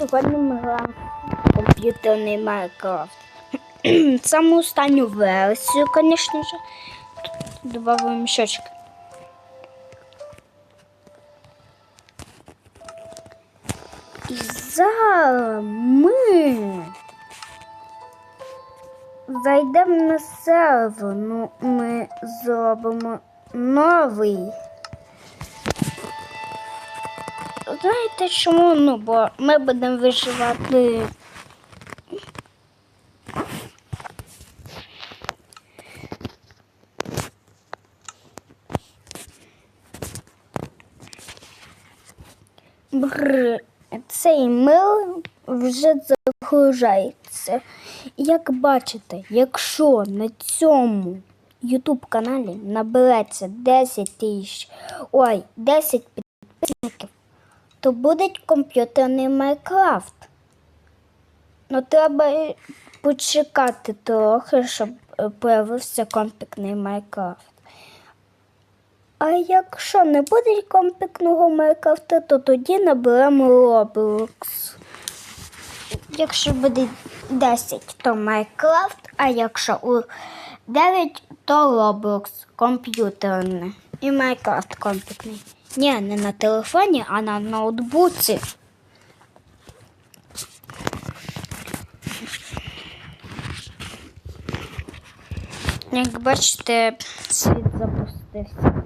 Сьогодні ми граємо комп'ютерний Майнкрафт. Саму останню версію, звісно ж. Добавимо мішочки. І зараз ми зайдемо на сервер. Ну, ми зробимо новий. Знаєте чому? Ну, бо ми будемо виживати. Бр, цей мил вже загружається. Як бачите, якщо на цьому YouTube каналі набереться 10 тисяч, ой, 10 підписників, то буде комп'ютерний Майнкрафт. Ну, треба почекати трохи, щоб е, появився комп'ютерний Майнкрафт. А якщо не буде комп'ютерного Майнкрафта, то тоді наберемо Roblox. Якщо буде 10, то Майнкрафт, а якщо у 9, то Roblox комп'ютерний. І Майнкрафт комп'ютерний. Ні, не на телефоні, а на ноутбуці. Як бачите, світ запустився.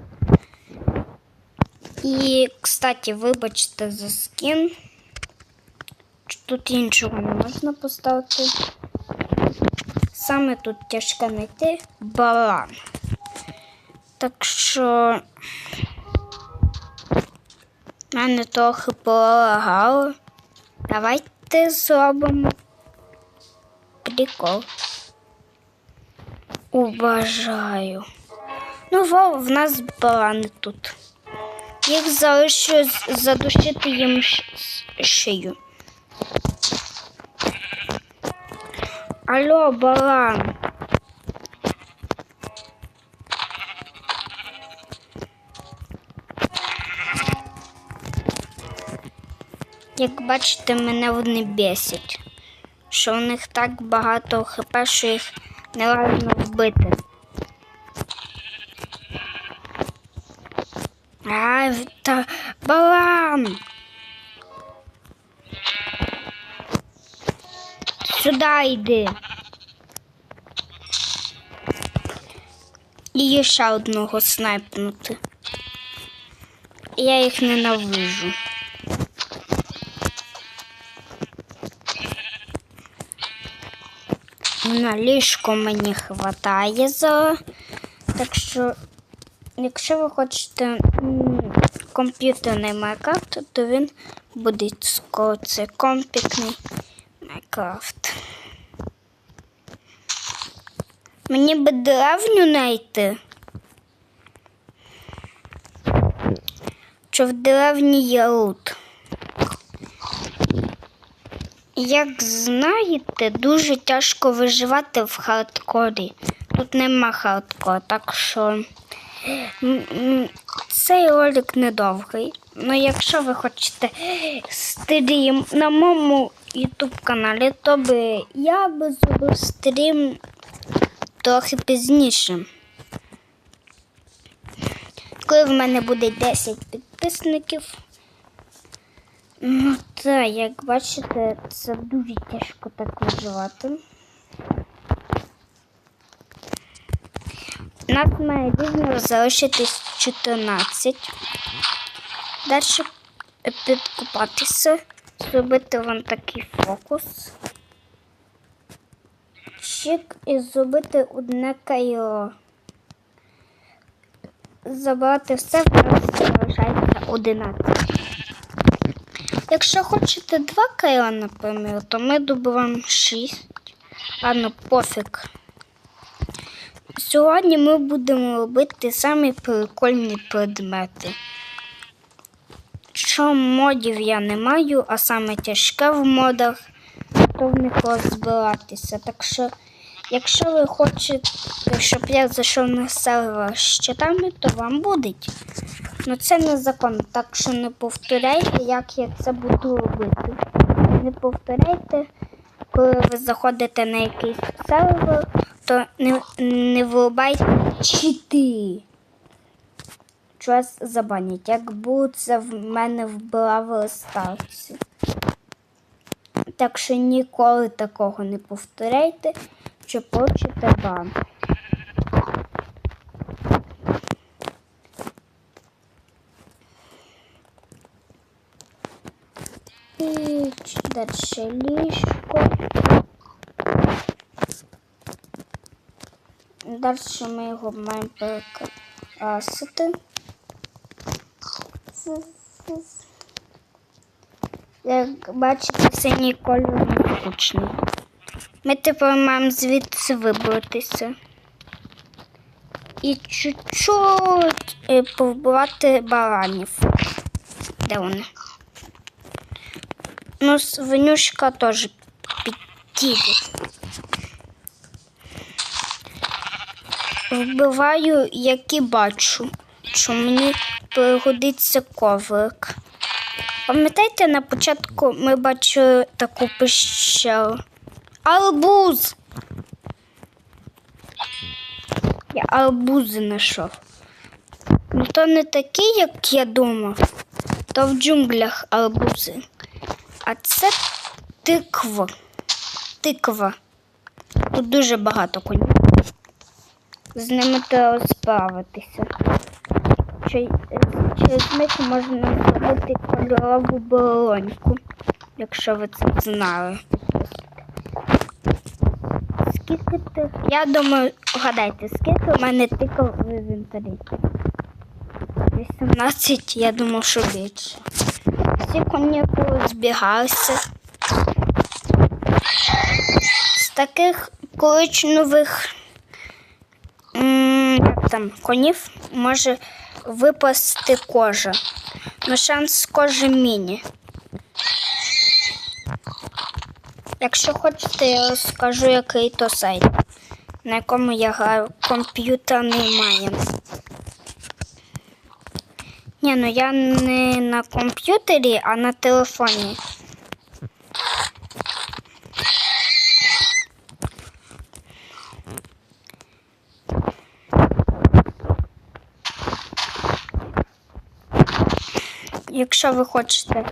І, кстати, вибачте за скін. Тут іншого не можна поставити. Саме тут тяжко знайти балан. Так що мене трохи полагало. Давайте зробимо прикол. Уважаю. Ну, во, в нас балани тут. Їх залишу задушити їм шию. Алло, балан. Як бачите, мене вони бесять. Що у них так багато хп, що їх нереально вбити. А, та балан. Сюди йди. І ще одного снайпнути. Я їх ненавижу. На ліжко мені хватає за. Так що, якщо ви хочете комп'ютерний Майнкрафт, то він буде це комп'ютерний Майнкрафт. Мені би деревню знайти. Що в деревні є лут. Як знаєте, дуже тяжко виживати в хардкорі. Тут нема хардкору, так що цей ролик недовгий. Ну, якщо ви хочете стрім на моєму YouTube каналі, то би я би зробив стрім трохи пізніше. Коли в мене буде 10 підписників. Ну так, як бачите, це дуже тяжко так виживати. Нас має рівно залишитись 14. Далі підкупатися, зробити вам такий фокус. Чик і зробити одне кайло. Забрати все, в нас залишається 11. Якщо хочете два кайла, наприклад, то ми добуваємо 6. Ладно, пофіг. Сьогодні ми будемо робити самі прикольні предмети. Що модів я не маю, а саме тяжке в модах, то в них розбиратися. Так що, якщо ви хочете, щоб я зайшов на сервер з щитами, то вам будуть. Ну це не закон, так що не повторяйте, як я це буду робити. не повторяйте, коли ви заходите на якийсь сервер, то не, не вирубайте чити. Вас забанять, як було це в мене в Бравл Старсі. Так що ніколи такого не повторяйте, що получите бан. І далі ліжко. Далі ми його маємо перекрасити. Як бачите, синій кольор не. Ми тепер маємо звідси вибратися. І чуть-чуть е, повбивати баранів. Де вони? Ну, свинюшка теж підійде. Вбиваю, які бачу, що мені пригодиться коврик. Пам'ятаєте, на початку ми бачили таку пещеру? Арбуз! Я арбузи знайшов. Ну то не такі, як я думав, то в джунглях арбузи. А це тиква. Тиква. Тут дуже багато коней. З ними треба справитися. Через них можна зробити кольорову балоньку, якщо ви це знали. Скільки ти? Я думаю, гадайте, скільки в мене тикав в інвентарі? 18, я думав, що більше. Всі коні збігалися. З таких коричневих там, конів може випасти кожа. Ну, шанс кожи міні. Якщо хочете, я розкажу, який то сайт, на якому я граю. Комп'ютер немає. Ні, ну я не на комп'ютері, а на телефоні. Якщо ви хочете.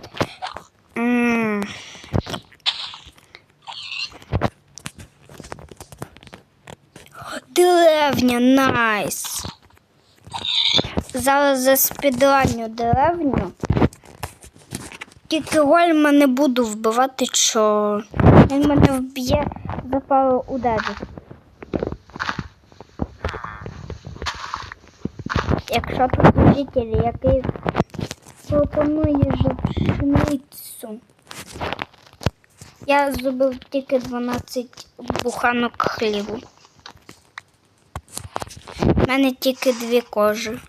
Деревня, найс. Зараз за спідранню деревню. Тільки Гольма не буду вбивати, що він мене вб'є за пару ударів. Якщо тут жителі, який пропонує пшеницю. Я зробив тільки 12 буханок хлібу. У мене тільки дві кожи.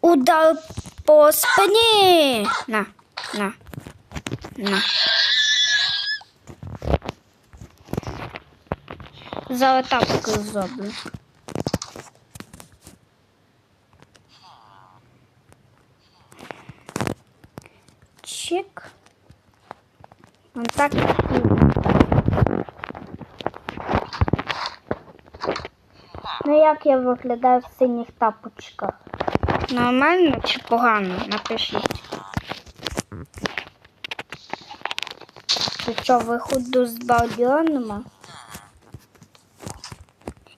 Удар по спині. На, на, на. Зараз тапки зроблю. Чик. Вон так. Ну як я виглядаю в синіх тапочках? Нормально чи погано? Напишіть. Ти що, виходу з балдіонема?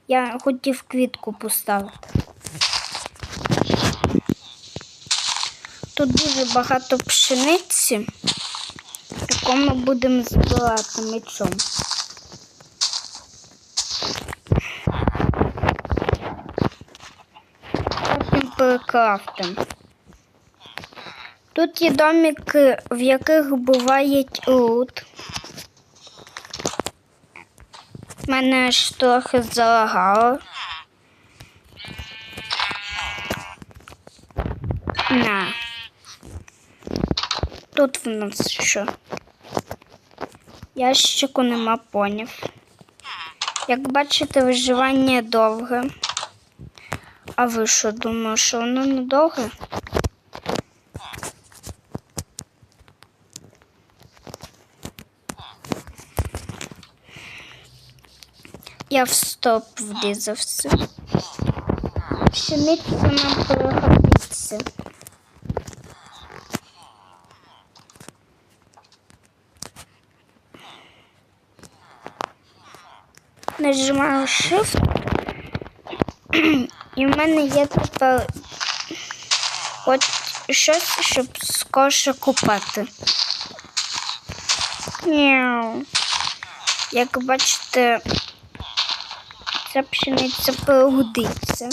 Я хотів квітку поставити. Тут дуже багато пшениці, яку ми будемо збирати мечом. Потім перекрафтим. Тут є домики, в яких буває лут. Мене ж трохи залагало. На. Тут в нас що? Ящику нема понів. Як бачите, виживання довге. А ви що думали, що воно надовго? Я в стоп врізався. Пшениця нам пригодиться. Нажимаю Shift. І в мене є тепер от щось, щоб скорше купати. Мяу. Як бачите, ця пшениця пригодиться.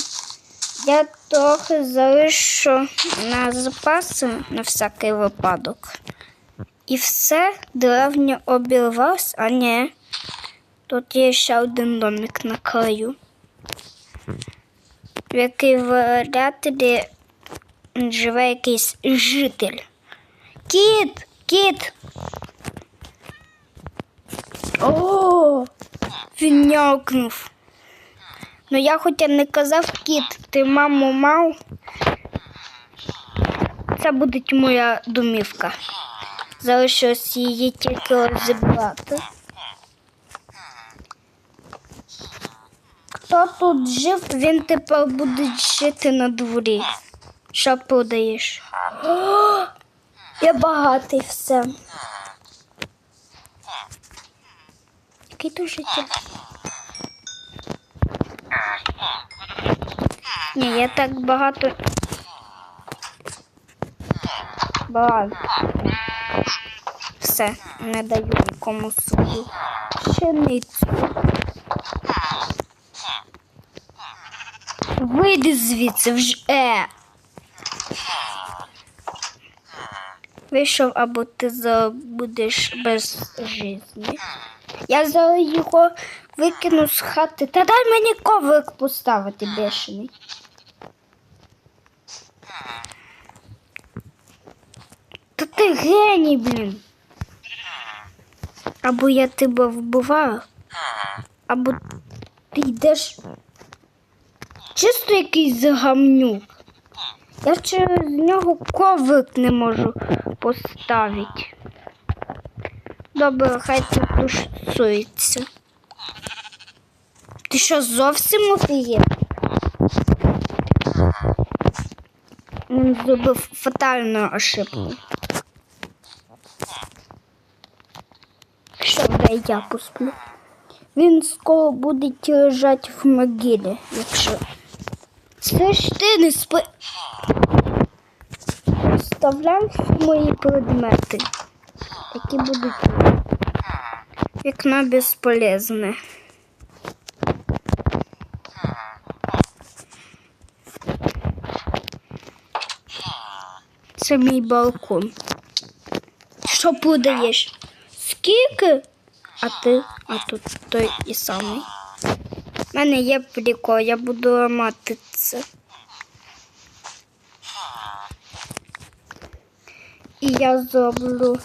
Я трохи залишу на запаси на всякий випадок. І все деревня обірвалась, а ні. Тут є ще один домик на краю, який вряд живе якийсь житель. Кіт! Кіт! О, він нявкнув. Ну я хоча не казав кіт, ти маму мав. Це буде моя домівка. Залишилось її тільки розібрати. Хто тут жив, він тепер буде жити на дворі. Що продаєш? О, я багатий все. Який тут життя? Ні, я так багато. Багато. Все, не даю нікому свою пшеницю. Вийди звідси вже. Е. Вийшов, або ти за- будеш без житті. Я зараз його викину з хати. Та дай мені коврик поставити бешений. Та ти геній, блін. Або я тебе вбиваю, або ти йдеш чисто якийсь загамнюк. Я через нього коврик не можу поставити. Добре, хай тут тушцується. Ти що зовсім офігів? Він зробив фатальну ошибку. Що дай я посплю? Він скоро буде лежати в могилі, якщо. Ж ти не спи. Вставляй мої предмети, які будуть вікно безполезне. Це мій балкон. Що подаєш? Скільки? А ти, а тут той і самий. У мене є прикол, я буду ламати це. І я зроблю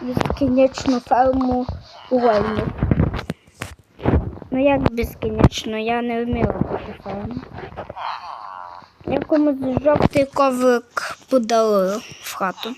безкінечну ферму угольник. Ну як безкінечно, я не вмію робити ферму. Я комусь жовтий коврик подарую в хату.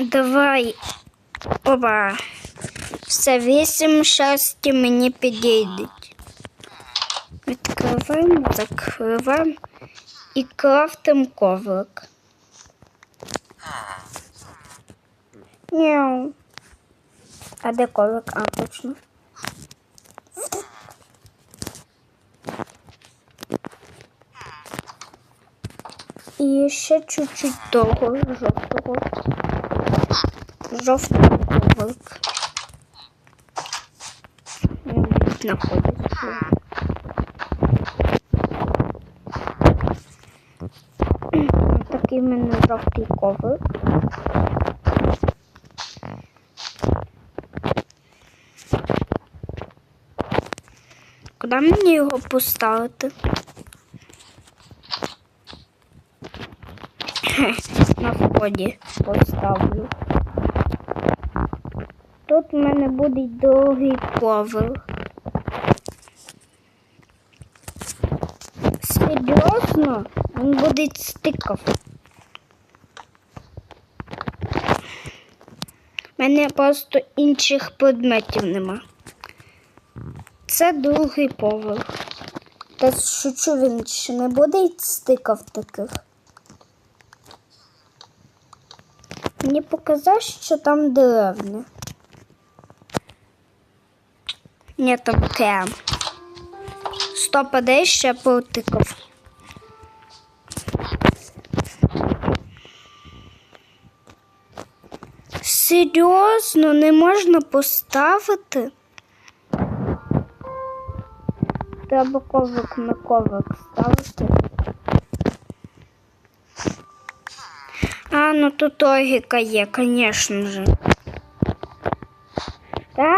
Давай. Оба. Все вісім шерсті мені підійдуть. Відкриваємо, закриваємо і крафтимо коврик. Няу. А де коврик? А, точно. І ще чуть-чуть того жовтого. Жовтий коврик. Він. Такий в мене жовтий коврик. Куди мені його поставити? На вході поставлю. Тут в мене буде другий поверх. Серйозно? Він буде стикав. У мене просто інших предметів нема. Це другий поверх. Та шучу він ще не буде стикав таких. Мені показав, що там деревня. Ні, там крем. Стоп, а де ще потикав? Серйозно, не можна поставити? Треба ковик на ковик ставити. А, ну тут логіка є, звісно же.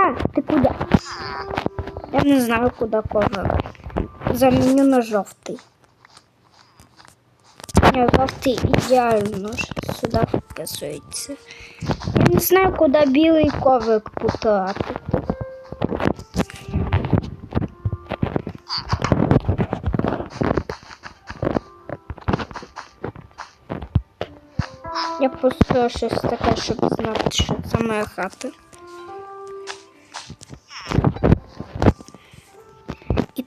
Так, ти куди? Я не знаю, куди ковик. Заміню на жовтий. Ні, жовтий ідеально сюди вписується. Я не знаю, куди білий ковик потрапити. Я построю щось таке, щоб знати, що це моя хата.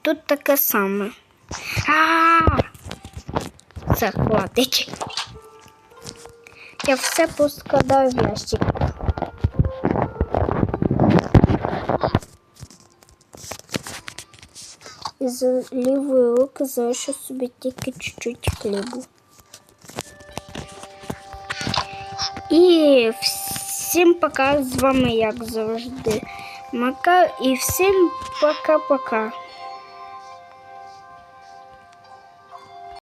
Тут таке саме. А! Це хватить. Я все поскладаю в ящик. І з лівої руки залишу собі тільки чуть-чуть хлібу. І всім пока з вами, як завжди. Макар і всім пока-пока.